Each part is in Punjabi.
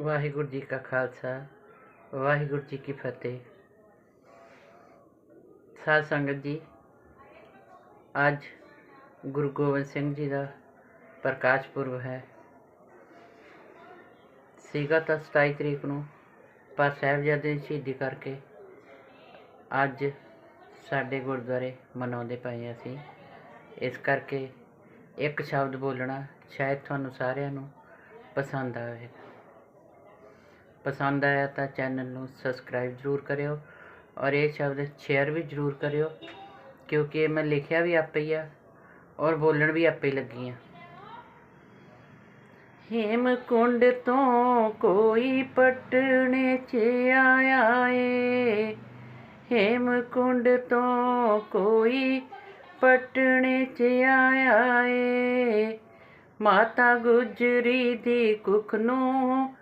ਵਾਹਿਗੁਰੂ ਜੀ ਕਾ ਖਾਲਸਾ, ਵਾਹਿਗੁਰੂ ਜੀ ਕੀ ਫਤਿਹ। ਸਾਧ ਸੰਗਤ ਜੀ, ਅੱਜ ਗੁਰੂ ਗੋਬਿੰਦ ਸਿੰਘ ਜੀ ਦਾ ਪ੍ਰਕਾਸ਼ ਪੁਰਬ ਹੈ। ਸੀਗਾ ਤਾਂ 27 ਤਰੀਕ ਨੂੰ, ਪਰ ਸਾਹਿਬਜ਼ਾਦੇ ਦੀ ਸ਼ਹੀਦੀ ਕਰਕੇ ਅੱਜ ਸਾਡੇ ਗੁਰਦੁਆਰੇ ਮਨਾਉਂਦੇ ਪਏ ਅਸੀਂ। ਇਸ ਕਰਕੇ ਇੱਕ ਸ਼ਬਦ ਬੋਲਣਾ ਸ਼ਾਇਦ ਤੁਹਾਨੂੰ ਸਾਰਿਆਂ ਨੂੰ ਪਸੰਦ ਆਵੇ। ਪਸੰਦ ਆਇਆ ਤਾਂ ਚੈਨਲ ਨੂੰ ਸਬਸਕ੍ਰਾਈਬ ਜ਼ਰੂਰ ਕਰਿਓ ਔਰ ਇਹ ਸ਼ਬਦ ਸ਼ੇਅਰ ਵੀ ਜ਼ਰੂਰ ਕਰਿਓ, ਕਿਉਂਕਿ ਇਹ ਮੈਂ ਲਿਖਿਆ ਵੀ ਆਪੇ ਹੀ ਆ ਔਰ ਬੋਲਣ ਵੀ ਆਪੇ ਲੱਗੀ ਆ। ਹੇਮਕੁੰਡ ਤੋਂ ਕੋਈ ਪਟਣੇ ਚ ਆਇਆ ਏ। ਹੇਮਕੁੰਡ ਤੋਂ ਕੋਈ ਪਟਣੇ ਚ ਆਇਆ ਏ। ਮਾਤਾ ਗੁਜਰੀ ਦੀ ਕੁੱਖ ਨੂੰ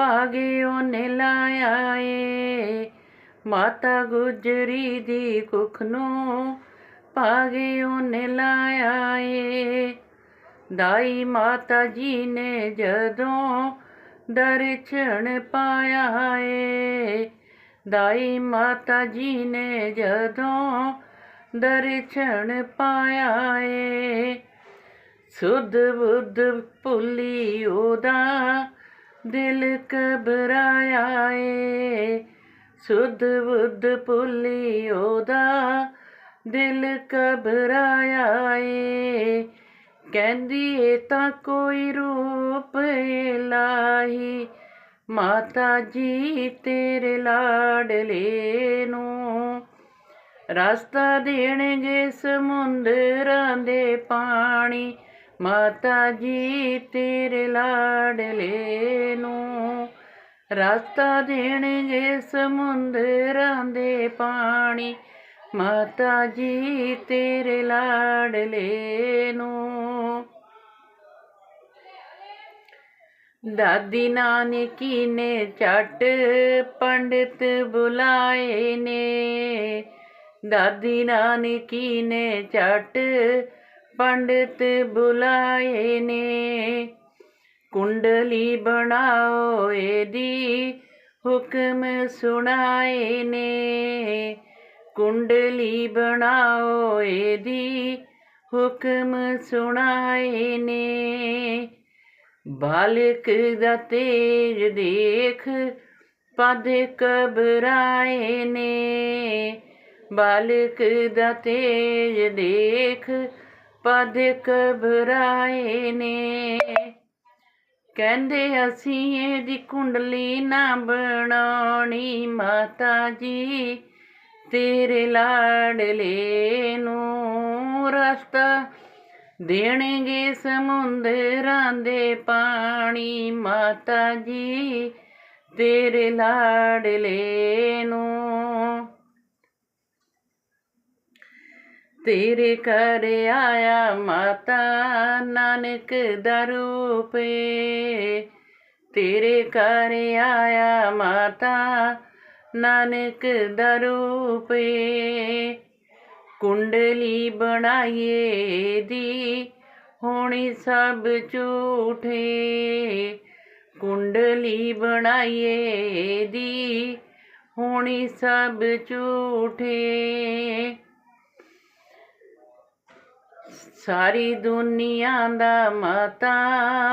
ਭਾਗੇ ਉਹਨੇ ਲਾਇਆ ਏ ਮਾਤਾ ਗੁਜਰੀ ਦੀ ਕੁੱਖ ਨੂੰ ਭਾਗੇ ਉਹਨੇ ਲਾਇਆ ਏ ਦਾਈ ਮਾਤਾ ਜੀ ਨੇ ਜਦੋਂ ਦਰਸ਼ਨ ਪਾਇਆ ਏ ਦਾਈ ਮਾਤਾ ਜੀ ਨੇ ਜਦੋਂ ਦਰਸ਼ਨ ਪਾਇਆ ਏ ਸੁਧ ਬੁੱਧ ਭੁੱਲੀ ਉਹਦਾ ਦਿਲ ਘਬਰਾਇਆ ਏ ਸੁਧ ਬੁੱਧ ਭੁੱਲੀ ਉਹਦਾ ਦਿਲ ਘਬਰਾਇਆ ਏ ਕਹਿੰਦੀ ਏ ਤਾਂ ਕੋਈ ਰੂਪ ਇਲਾਹੀ ਮਾਤਾ ਜੀ ਤੇਰੇ ਲਾਡਲੇ ਨੂੰ। ਰਸਤਾ ਦੇਣਗੇ ਸਮੁੰਦਰਾਂ ਦੇ ਪਾਣੀ ਮਾਤਾ ਜੀ ਤੇਰੇ ਲਾਡਲੇ ਨੂੰ ਰਸਤਾ ਦੇਣਗੇ ਸਮੁੰਦਰਾਂ ਦੇ ਪਾਣੀ। ਮਾਤਾ ਜੀ ਤੇਰੇ ਲਾਡਲੇ ਨੂੰ ਦਾਦੀ ਨਾਨਕੀ ਨੇ ਝਟ ਪੰਡਿਤ ਬੁਲਾਏ ਨੇ। ਦਾਦੀ ਨਾਨਕੀ ਨੇ ਝਟ ਪੰਡਿਤ ਬੁਲਾਏ ਨੇ। ਕੁੰਡਲੀ ਬਣਾਓ ਇਹਦੀ ਹੁਕਮ ਸੁਣਾਏ ਨੇ। ਕੁੰਡਲੀ ਬਣਾਓ ਇਹਦੀ ਹੁਕਮ ਸੁਣਾਏ ਨੇ। ਬਾਲਕ ਦਾ ਤੇਜ ਦੇਖ ਪਦ ਕਬਰਾਏ ਨੇ। ਬਾਲਕ ਦਾ ਤੇਜ ਦੇਖ ਪਦ ਕਬਰਾਏ ਨੇ। ਕਹਿੰਦੇ ਅਸੀਂ ਇਹਦੀ ਕੁੰਡਲੀ ਨਾ ਬਣਾਉਣੀ। ਮਾਤਾ ਜੀ, ਤੇਰੇ ਲਾਡਲੇ ਨੂੰ ਰਸਤਾ ਦੇਣਗੇ ਸਮੁੰਦਰਾਂ ਦੇ ਪਾਣੀ। ਮਾਤਾ ਜੀ, ਤੇਰੇ ਲਾਡਲੇ ਨੂੰ ਤੇਰੇ ਘਰ ਆਇਆ ਮਾਤਾ ਨਾਨਕ ਦਾ ਰੂਪ। ਤੇਰੇ ਘਰ ਆਇਆ ਮਾਤਾ ਨਾਨਕ ਦਾ ਰੂਪ। ਕੁੰਡਲੀ ਬਣਾਈਏ ਦੀ ਹੋਣੀ ਸਭ ਝੂਠੇ। ਕੁੰਡਲੀ ਬਣਾਈਏ ਦੀ ਹੋਣੀ ਸਭ ਝੂਠੇ। ਸਾਰੀ ਦੁਨੀਆ ਦਾ ਮਾਤਾ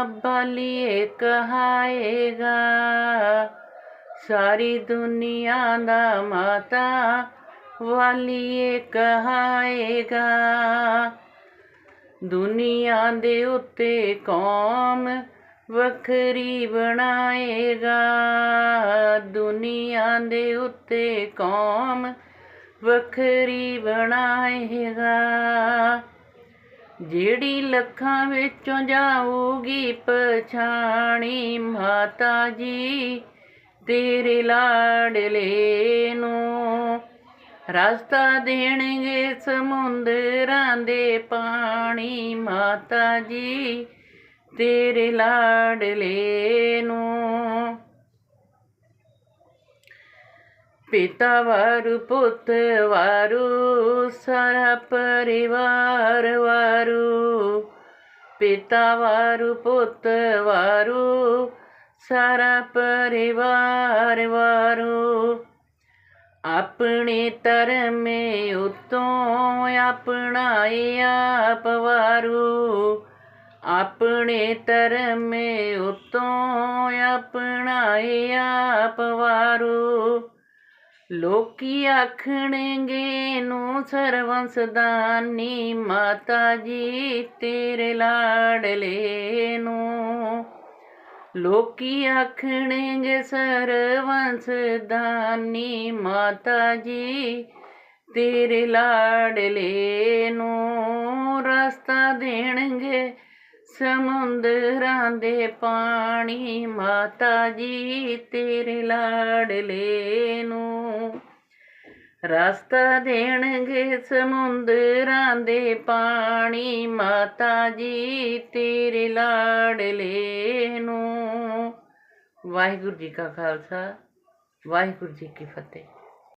ਬਲੀਏ ਕਹਾਏਗਾ ਸਾਰੀ ਦੁਨੀਆ ਦਾ ਮਾਤਾ ਵਾਲੀਏ ਕਹਾਏਗਾ ਦੁਨੀਆ ਦੇ ਉੱਤੇ ਕੌਮ ਵੱਖਰੀ ਬਣਾਏਗਾ। ਦੁਨੀਆ ਦੇ ਉੱਤੇ ਕੌਮ ਵੱਖਰੀ ਬਣਾਏਗਾ। ਜਿਹੜੀ ਲੱਖਾਂ ਵਿੱਚੋਂ ਜਾਊਗੀ ਪਛਾਣੀ ਮਾਤਾ ਜੀ, ਤੇਰੇ ਲਾਡਲੇ ਨੂੰ ਰਸਤਾ ਦੇਣਗੇ ਸਮੁੰਦਰਾਂ ਦੇ ਪਾਣੀ। ਮਾਤਾ ਜੀ, ਤੇਰੇ ਲਾਡਲੇ ਨੂੰ ਪਿਤਾ ਵਾਰੂ ਪੁੱਤ ਵਾਰੂ ਸਾਰਾ ਪਰਿਵਾਰ ਵਾਰੂ ਪਿਤਾ ਸਾਰਾ ਪਰਿਵਾਰ ਵਾਰੂ ਆਪਣੇ ਧਰਮੇ ਉਤੋਂ ਆਪਣਾਏ ਆਪ ਵਾਰੂ ਆਪਣੇ ਧਰਮੇ ਉਤੋਂ ਆਪਣਾਏ ਆਪ ਵਾਰੂ ਲੋਕੀ ਆਖਣਗੇ ਨੂੰ ਸਰਵੰਸ ਦਾਨੀ ਮਾਤਾ ਜੀ, ਤੇਰੇ ਲਾਡਲੇ ਨੂੰ। ਲੋਕੀ ਆਖਣਗੇ ਸਰਵੰਸ ਦਾਨੀ ਮਾਤਾ ਜੀ, ਤੇਰੇ ਲਾਡਲੇ ਨੂੰ। ਰਸਤਾ ਦੇਣਗੇ ਸਮੁੰਦਰਾਂ ਦੇ ਪਾਣੀ, ਮਾਤਾ ਜੀ ਤੇਰੇ ਲਾਡਲੇ ਨੂੰ ਰਸਤਾ ਦੇਣਗੇ ਸਮੁੰਦਰਾਂ ਦੇ ਪਾਣੀ, ਮਾਤਾ ਜੀ ਤੇਰੇ ਲਾਡਲੇ ਨੂੰ ਵਾਹਿਗੁਰੂ ਜੀ ਕਾ ਖਾਲਸਾ, ਵਾਹਿਗੁਰੂ ਜੀ ਕੀ ਫਤਿਹ।